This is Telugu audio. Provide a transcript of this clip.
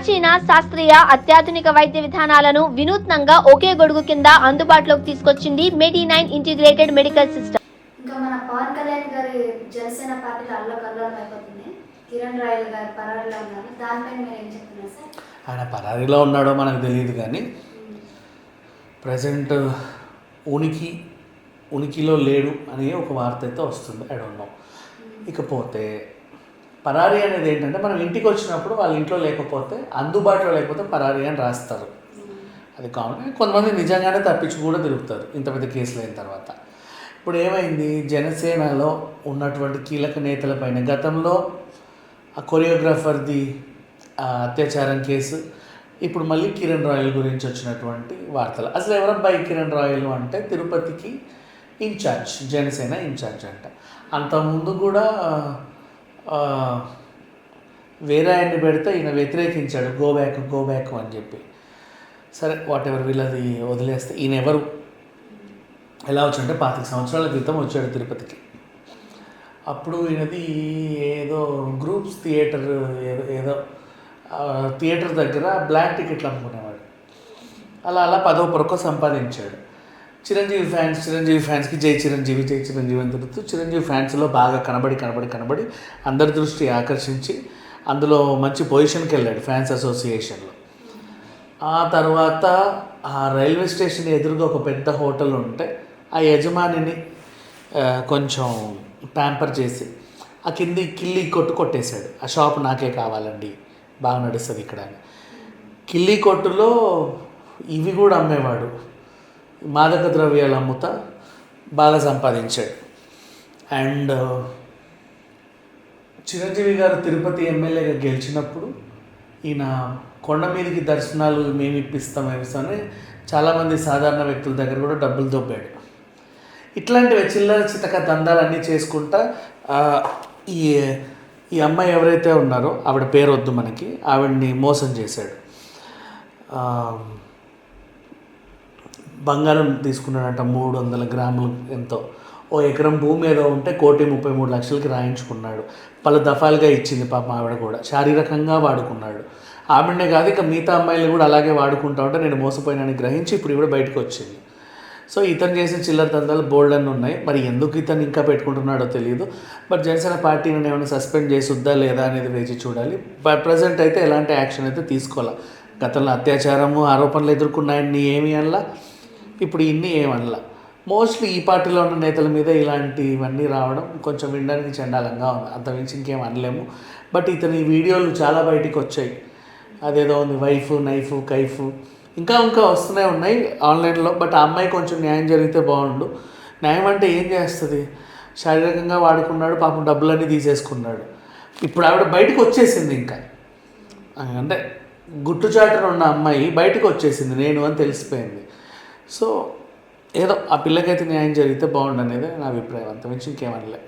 ప్రాచీన శాస్త్రీయ అత్యాధునిక వైద్య విధానాలను వినూత్నంగా ఒకే గొడుగు కింద అందుబాటులోకి తీసుకొచ్చింది medi nine integrated medical system ఇంకా మన పవన్ కళ్యాణ్ గారి జనసేన పార్టీలో అల్ల కల్లోలం అయిపోతుంది. కిరణ్ రాయల్ గారు పరారీలో ఉన్నారు. దానిపైన మీరు ఏం చెప్తున్నారు సార్? ఆయన పరారీలో ఉన్నాడో మనకు తెలియదు కానీ ప్రజెంట్ ఉనికి ఉనికిలో లేడు అని ఒక వార్త అయితే వస్తుంది. ఐ డోంట్ నో ఇకపోతే పరారీ అనేది ఏంటంటే మనం ఇంటికి వచ్చినప్పుడు వాళ్ళ ఇంట్లో లేకపోతే అందుబాటులో లేకపోతే పరారీ అని రాస్తారు. అది కామన్. కొంతమంది నిజంగానే తప్పించి కూడా తిరుగుతారు. ఇంత పెద్ద కేసులు అయిన తర్వాత. ఇప్పుడు ఏమైంది? జనసేనలో ఉన్నటువంటి కీలక నేతలపైన గతంలో ఆ కొరియోగ్రాఫర్ది అత్యాచారం కేసు ఇప్పుడు మళ్ళీ కిరణ్ రాయల్ గురించి వచ్చినటువంటి వార్తలు. అసలు ఎవరబ్బాయి కిరణ్ రాయల్ అంటే తిరుపతికి ఇన్ఛార్జ్ జనసేన ఇన్ఛార్జ్ అంట. అంతకుముందు కూడా వేరే ఆయన్ని పెడితే ఈయన వ్యతిరేకించాడు గో బ్యాక్ గో బ్యాక్ అని చెప్పి. సరే వాట్ ఎవర్ వీళ్ళది వదిలేస్తే ఈయన ఎవరు? ఎలా వచ్చాడంటే పాతిక సంవత్సరాల క్రితం వచ్చాడు తిరుపతికి. అప్పుడు ఈయనది ఏదో గ్రూప్స్ థియేటర్ ఏదో ఏదో థియేటర్ దగ్గర బ్లాక్ టికెట్లు అమ్ముకునేవాడు. అలా అలా పదవ పొరకు సంపాదించాడు. చిరంజీవి ఫ్యాన్స్ చిరంజీవి ఫ్యాన్స్కి జై చిరంజీవి జై చిరంజీవి అని తిరుగుతూ చిరంజీవి ఫ్యాన్స్లో బాగా కనబడి కనబడి కనబడి అందరి దృష్టి ఆకర్షించి అందులో మంచి పొజిషన్కి వెళ్ళాడు ఫ్యాన్స్ అసోసియేషన్లో. ఆ తర్వాత ఆ రైల్వే స్టేషన్ ఎదురుగా ఒక పెద్ద హోటల్ ఉంటే ఆ యజమానిని కొంచెం ప్యాంపర్ చేసి ఆ కింది కిల్లి కొట్టు కొట్టేశాడు. ఆ షాప్ నాకే కావాలండి బాగా నడుస్తుంది ఇక్కడ అని. కిల్లి కొట్టులో ఇవి కూడా అమ్మేవాడు. మాదక ద్రవ్యాలు అమ్ముతా బాగా సంపాదించాడు. అండ్ uh, చిరంజీవి గారు తిరుపతి ఎమ్మెల్యేగా గెలిచినప్పుడు ఈయన కొండ మీదకి దర్శనాలు మేము ఇప్పిస్తాం ఇస్తామని చాలామంది సాధారణ వ్యక్తుల దగ్గర కూడా డబ్బులు దొబ్బాడు. ఇట్లాంటివి చిల్లర చితక దందాలన్నీ చేసుకుంటా ఈ ఈ అమ్మాయి ఎవరైతే ఉన్నారో ఆవిడ పేరు వద్దు మనకి ఆవిడ్ని మోసం చేశాడు. బంగారం తీసుకున్నాడంట మూడు వందల గ్రాములు ఎంతో. ఓ ఎకరం భూమి ఏదో ఉంటే కోటి ముప్పై మూడు లక్షలకి రాయించుకున్నాడు. పలు దఫాలుగా ఇచ్చింది పాప ఆవిడ కూడా. శారీరకంగా వాడుకున్నాడు. ఆవిడనే కాదు ఇక మిగతా అమ్మాయిలు కూడా అలాగే వాడుకుంటా ఉంటే నేను మోసపోయినని గ్రహించి ఇప్పుడు కూడా బయటకు వచ్చింది. సో ఇతను చేసిన చిల్లర దందాలు బోల్డ్ అని ఉన్నాయి. మరి ఎందుకు ఇతను ఇంకా పెట్టుకుంటున్నాడో తెలియదు బట్ జనసేన పార్టీని ఏమైనా సస్పెండ్ చేసుద్దా లేదా అనేది వేచి చూడాలి. బట్ ప్రజెంట్ అయితే ఎలాంటి యాక్షన్ అయితే తీసుకోవాలి? గతంలో అత్యాచారము ఆరోపణలు ఎదుర్కొన్నాయని ఏమి అనలా? ఇప్పుడు ఇన్ని ఏమనల మోస్ట్లీ ఈ పార్టీలో ఉన్న నేతల మీద ఇలాంటివన్నీ రావడం కొంచెం వినడానికి చండాలంగా ఉంది. అంతమించి ఇంకేం అనలేము. బట్ ఇతని వీడియోలు చాలా బయటికి వచ్చాయి. అదేదో ఉంది వైఫ్ నైఫ్ కైఫ్. ఇంకా ఇంకా వస్తూనే ఉన్నాయి ఆన్లైన్లో. బట్ ఆ అమ్మాయి కొంచెం న్యాయం జరిగితే బాగుండు. న్యాయం అంటే ఏం చేస్తుంది? శారీరకంగా వాడుకున్నాడు పాపం డబ్బులన్నీ తీసేసుకున్నాడు. ఇప్పుడు ఆవిడ బయటకు వచ్చేసింది ఇంకా. అంటే గుట్టుచాటున ఉన్న అమ్మాయి బయటకు వచ్చేసింది. నేను అని తెలిసిపోయింది. సో ఏదో ఆ పిల్లకైతే న్యాయం జరిగితే బాగుండు అనేది నా అభిప్రాయం. అంతమించి ఇంకేమనలే